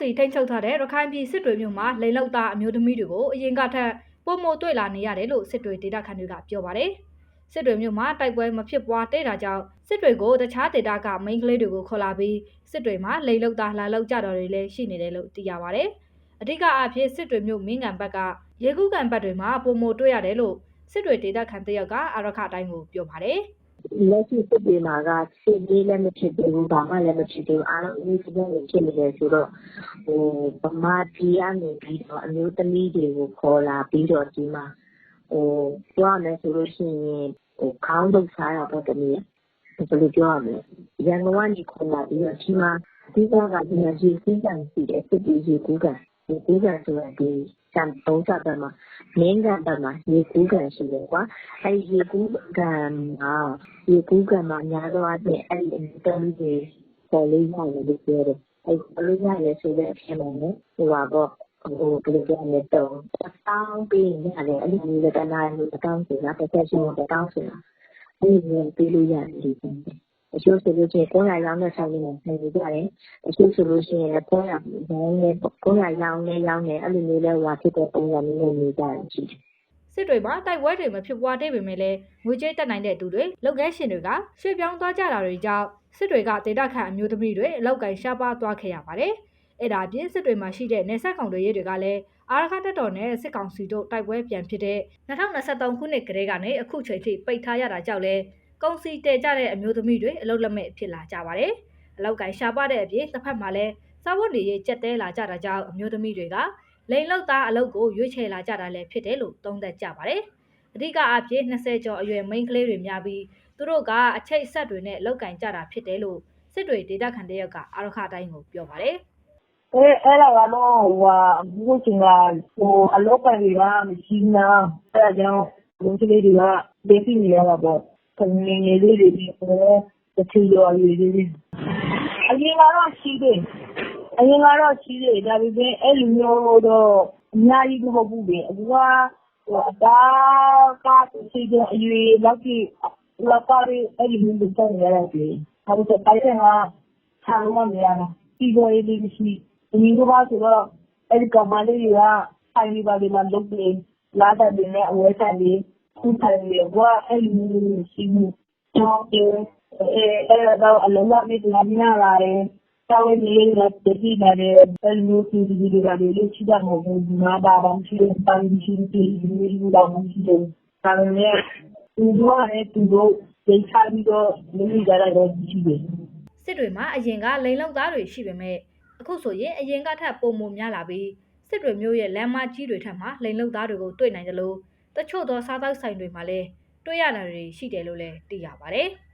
စီထိန်းချုပ်ထားတဲ့ရခိုင်ပြည်စစ်တွေမြို့မှာလိန်လောက်သားအမျိုးသမီးတွေကိုအရင်ကထက်ပုံမတွေ့လာနေရတယ်လို့စစ်တွေဒေတာခန်တွေကပြောပါတယ်။စစ်တွေမြို့မှာတိုက်ပွဲမဖြစ်ပွားတဲ့တာကြောင့်စစ်တွေကိုတခြားဒေတာကမိန်းကလေးတွေကိုခေါ်လာပြီးစစ်တွေမှာလိန်လောက်သားလာလောက်ကြတော်တွေလည်းရှိနေတယ်လို့သိရပါတယ်။အဓိကအဖြစ်စစ်တွေမြို့မင်းကန်ဘက်ကရေကူးကန်ဘက်တွေမှာပုံမတွေ့ရတယ်လို့စစ်တွေဒေတာခန်တယောက်ကအာရခအတိုင်းကိုပြောပါတယ်။ လက်ရှိစစ်တွေမှာကစစ်ရေးလည်းမဖြစ်သေးဘူးဘာမှလည်းမဖြစ်သေးဘူးအားလုံးအေးစစ်စစ်ဖြစ်နေတယ်ဆိုတော့ဟိုဗမာပြည်ကနေပြီးတော့အမျိုးသမီးတွေကိုခေါ်လာပြီးတော့ဒီမှာဟိုပြောရမယ်ဆိုလို့ရှိရင်ဟိုခေါင်းတုပ်စားတာပေါ့တမီးဘယ်လိုပြောရမလဲရန်ကုန်ကနေခေါ်လာပြီးတော့ဒီမှာအဓိကကဒီမှာရေစင်းကန်ရှိတယ်စစ်တီရေကူးကန်ရေကူးကန်ဆိုတာဒီ စံသုံးချက်ဘက်မှာ မင်းကန်ဘက်မှာ ရေကူးကန်ရှိတယ်ကွာအဲဒီရေကူးကန်မှာရေကူးကန်မှာအများသောအားဖြင့် အဲ့ဒီအမျိုးသမီးတွေ ပေါ်လေးရတယ်လို့ ပြောတယ်အဲ့ပေါ်လေးရတယ်ဆိုတဲ့အချိန်မှာလည်းဟိုပါပေါ့ဟိုဘယ်လိုပြောရမလဲတော့တောင်းပြီးရတယ် အဲ့ဒီမျိုးကနားလို့တောင်းဆိုတာ တစ်ချက်ချင်းတော့တောင်းဆိုတာ အဲ့ဒီမျိုးပြီးလို့ရတယ်ဒီပုံစံအ ချို့ဆိုလို့ရှိရင်900ရောင်းတဲ့ဆိုင်တွေမှာနေကြတယ်အချို့ဆိုလို့ရှိရင်လည်း900ရောင်းနေ900ရောင်းနေရောင်းနေအဲ့လိုမျိုးလဲဟိုဖြစ်တဲ့ပုံစံမျိုးနေကြတယ်ရှိတယ်စစ်တွေမှာတိုက်ပွဲတွေမဖြစ်ပွားသေးပေမဲ့လည်းငွေကြေးတက်နိုင်တဲ့သူတွေလုပ်ငန်းရှင်တွေကရွှေ့ပြောင်းသွားကြတာတွေကြောင့်စစ်တွေကဒေတာခန့်အမျိုးသမီးတွေအလောက်ကန်ရှားပါသွားခဲ့ရပါတယ်။အဲ့ဒါအပြင်စစ်တွေမှာရှိတဲ့နေဆက်ကောင်တွေရေးတွေကလည်းအာရခတက်တော်နဲ့စစ်ကောင်စီတို့တိုက်ပွဲပြန်ဖြစ်တဲ့2023ခုနှစ်ကတည်းကနေအခုချိန်ထိပိတ်ထားရတာကြောင့်လည်း ကုန်စီတဲကြတဲ့အမျိုးသမီးတွေအလောက်လက်မဲ့ဖြစ်လာကြပါတယ်။အလောက်ကန်ရှားပါတဲ့အပြင်တစ်ဖက်မှာလည်းစားဝတ်နေရေးကြက်တဲလာကြတာကြောင့်အမျိုးသမီးတွေကလိန်လောက်သားအလုပ်ကိုရွေးချယ်လာကြတာလည်းဖြစ်တယ်လို့သုံးသပ်ကြပါတယ်။အဓိကအဖြစ်20ကျော်အရွယ်မိန်းကလေးတွေများပြီးသူတို့ကအချိတ်ဆက်တွေနဲ့လောက်ကင်ကြတာဖြစ်တယ်လို့စစ်တွေဒေတာခန်တယောက်ကအာရခအတိုင်းကိုပြောပါတယ်အဲအဲ့ဒါကတော့ဟိုဟာအခုချိန်ကဟိုအလောပိုင်တွေကမရှိဘူးလားအဲ့ဒါကြောင့်လူကလေးတွေကဒေသနေရတာပေါ့ ခငယ်ငယ်လေးတွေဒီတော့တချီရော်လေးတွေအရင်ကတော့ရှိတယ်အရင်ကတော့ရှိတယ်ဒါပေမဲ့အဲ့လိုမျိုးတော့အများကြီးမဟုတ်ဘူးလေအခုကဟိုအတားကရှိတဲ့အရွေလောက်ကြီးလောက်ပါရီအဲ့ဒီမျိုးတွေတောင်းရတာလေဒါပေမဲ့တိုင်တဲ့ကဆာလို့မရတာဒီလိုလေးမရှိအရင်ကပါဆိုတော့အဲ့ဒီကောင်မလေးတွေကဆိုင်ဒီပါဒီမှာလုပ်ပြီးလာတဲ့နေနဲ့အဝဲဆိုင်ပြီး ခုထိုင်ပြီးကွာအဲ့ဒီမျိုးရှိမှုတော့အဲအဲ့တော့အလုံးလိုက်ပြီးလာမြင်လာတယ်တောင်းနေရတဲ့တတိနာတဲ့အဲ့လိုမျိုးဒီဒီတွေကလေးချိတာမဟုတ်ဘူးငါဘာမှရှိတယ်ပန်းရှိတယ်ဒီလိုမျိုးတော့မရှိတယ်ဒါပေမဲ့သူတို့ကလည်းသူတို့ဒိတ်ချပြီးတော့လူကြီးကြတာတော့ရှိတယ်။စစ်တွေမှာအရင်ကလိန်လောက်သားတွေရှိပေမဲ့အခုဆိုရင်အရင်ကထပ်ပုံမများလာပြီးစစ်တွေမျိုးရဲ့လမ်းမကြီးတွေထက်မှာလိန်လောက်သားတွေကိုတွေ့နိုင်တယ်လို့ တချို့သောစားသောက်ဆိုင်တွေမှာလည်းတွေ့ရတာတွေရှိတယ်လို့လည်းသိရပါတယ်။